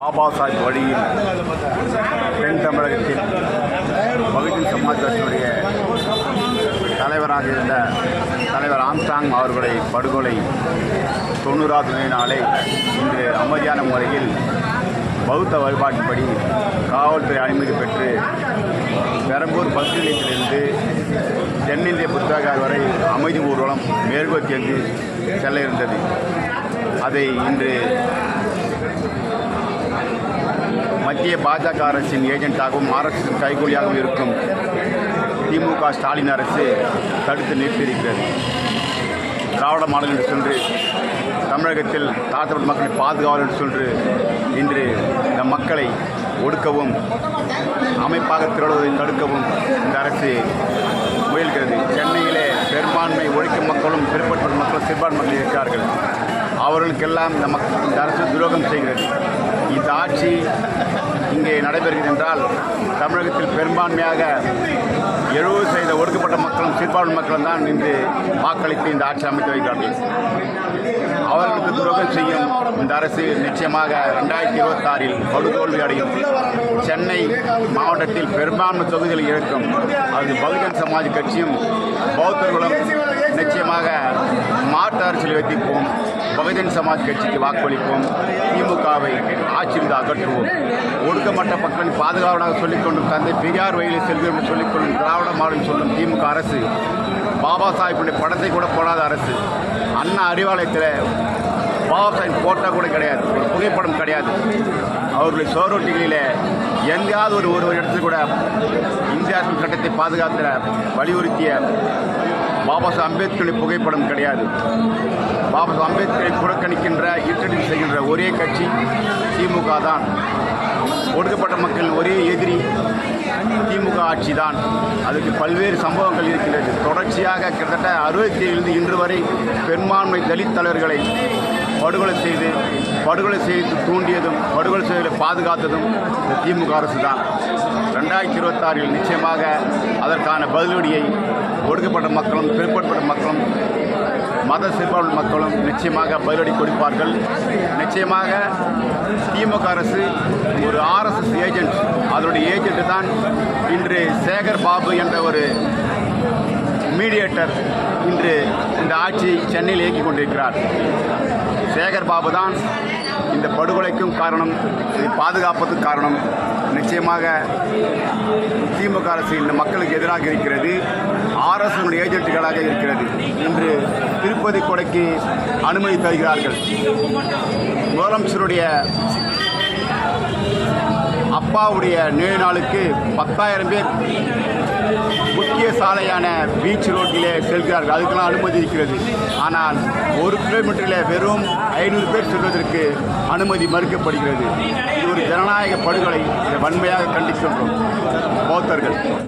பாபா சாஹிப் வழியில் தென் தமிழகத்தில் பகுஜன் சமாஜ் கட்சியுடைய தலைவராக இருந்த தலைவர் ஆம்சாங் அவர்களை படுகொலை தொண்ணூறாவது நினைவு நாளை இன்று அமைதியான முறையில் பௌத்த வழிபாட்டுப்படி காவல்துறை அனுமதி பெற்று பெரம்பூர் பஸ் நிலையத்திலிருந்து தென்னிந்திய புத்தகார் வரை அமைதி ஊர்வலம் மேற்கோக்கி செல்ல இருந்தது. அதை இன்று மத்திய பாஜக அரசின் ஏஜென்ட்டாகவும் ஆர்எஸ்எஸ் கைகூலியாகவும் இருக்கும் திமுக ஸ்டாலின் அரசு தடுத்து நிறுத்தியிருக்கிறது. திராவிட மாடல் என்று சென்று தமிழகத்தில் தாழ்த்தப்பட்ட மக்களை பாதுகாவல் என்று சென்று இன்று இந்த மக்களை ஒடுக்கவும் அமைப்பாக திரளுவதை தடுக்கவும் இந்த அரசு முயல்கிறது. சென்னையிலே பெரும்பான்மை ஒழிக்கும் மக்களும் பிற்பட்ட மக்களும் சிறுபான்மை மக்கள் இருக்கிறார்கள். அவர்களுக்கெல்லாம் இந்த மக் இந்த அரசு துரோகம் செய்கிறது. இந்த ஆட்சி இங்கே நடைபெறுகிறது என்றால் தமிழகத்தில் பெரும்பான்மையாக எழுபது செய்த ஒடுக்கப்பட்ட மக்களும் சிறுபான்மை மக்களும் தான் இன்று வாக்களித்து இந்த ஆட்சி அமைத்து வைக்கிறார்கள். அவர்களுக்கு துரோகம் செய்யும் இந்த அரசு நிச்சயமாக ரெண்டாயிரத்தி இருபத்தாறில் படுதோல்வி அடையும். சென்னை மாவட்டத்தில் பெரும்பான்மை தொகுதிகளை இழக்கும் அது பகுஜன் சமாஜ் கட்சியும் பௌத்தர்களும் நிச்சயமாக மாற்று அரசியல் வைத்திருப்போம். பகுஜன் சமாஜ் கட்சிக்கு வாக்களிப்போம். திமுகவை ஆட்சியில் அகற்றுவோம். ஒடுக்கப்பட்ட மக்களின் பாதுகாவலாக சொல்லிக்கொண்டும் தந்தை பெரியார் வழியில் செல்கிறோம் என்று சொல்லிக்கொள்ளும் திராவிட மாடல் சொல்லும் திமுக அரசு பாபா சாஹிப்புடைய படத்தை கூட போடாத அரசு. அண்ணா அறிவாலயத்தில் பாபா சாஹிப் போட்டோ கூட கிடையாது ஒரு புகைப்படம் கிடையாது. அவருடைய சோரோட்டிகளில் எங்கேயாவது ஒரு ஒரு இடத்துல கூட இந்தியாவின் சட்டத்தை பாதுகாத்த வலியுறுத்திய பாபா சாஹ் அம்பேத்கரின் புகைப்படம் கிடையாது. பாபா சாஹ் அம்பேத்கரை புறக்கணிக்கின்ற இட்டடி செய்கின்ற ஒரே கட்சி திமுக தான். ஒடுக்கப்பட்ட மக்கள் ஒரே எதிரி திமுக ஆட்சி தான் அதுக்கு பல்வேறு சம்பவங்கள் இருக்கின்றது. தொடர்ச்சியாக கிட்டத்தட்ட அறுபத்தி ஏழிலிருந்து இன்று வரை பெரும்பான்மை தலித் தலைவர்களை படுகொலை செய்து படுகொலை செய்து தூண்டியதும் படுகொலை செய்து பாதுகாத்ததும் இந்த திமுக அரசு தான் ரெண்டாயிரத்தி இருபத்தாறில் நிச்சயமாக அதற்கான பதிலடியை ஒடுக்கப்பட்ட மக்களும் பிற்படுத்தப்பட்ட மக்களும் மத சிறுபான்மை மக்களும் நிச்சயமாக பதிலடி கொடுப்பார்கள். நிச்சயமாக திமுக அரசு ஒரு ஆர்எஸ்எஸ் ஏஜென்ட் அதனுடைய ஏஜென்ட் தான் இன்று சேகர் பாபு என்ற ஒரு மீடியேட்டர் இன்று இந்த ஆட்சி சென்னையில் இயக்கிக் கொண்டிருக்கிறார். சேகர் பாபு தான் இந்த படுகொலைக்கும் காரணம் இதை பாதுகாப்பதுக்கு காரணம். நிச்சயமாக திமுக அரசு இந்த மக்களுக்கு எதிராக இருக்கிறது. ஆர்எஸ்னுடைய ஏஜென்ட்டுகளாக இருக்கிறது. இன்று திருப்பதி கொடைக்கு அனுமதி தருகிறார்கள். முதலமைச்சருடைய அப்பாவுடைய நினைவு நாளுக்கு பத்தாயிரம் பேர் முக்கிய சாலையான பீச் ரோட்டிலே செல்கிறார்கள். அதுக்கெல்லாம் அனுமதி இருக்கிறது. ஆனால் ஒரு கிலோமீட்டரில் வெறும் ஐநூறு பேர் செல்வதற்கு அனுமதி மறுக்கப்படுகிறது. இது ஒரு ஜனநாயக படுகொலை. வன்மையாக கண்டிக்கின்றோம். பௌத்தர்கள்.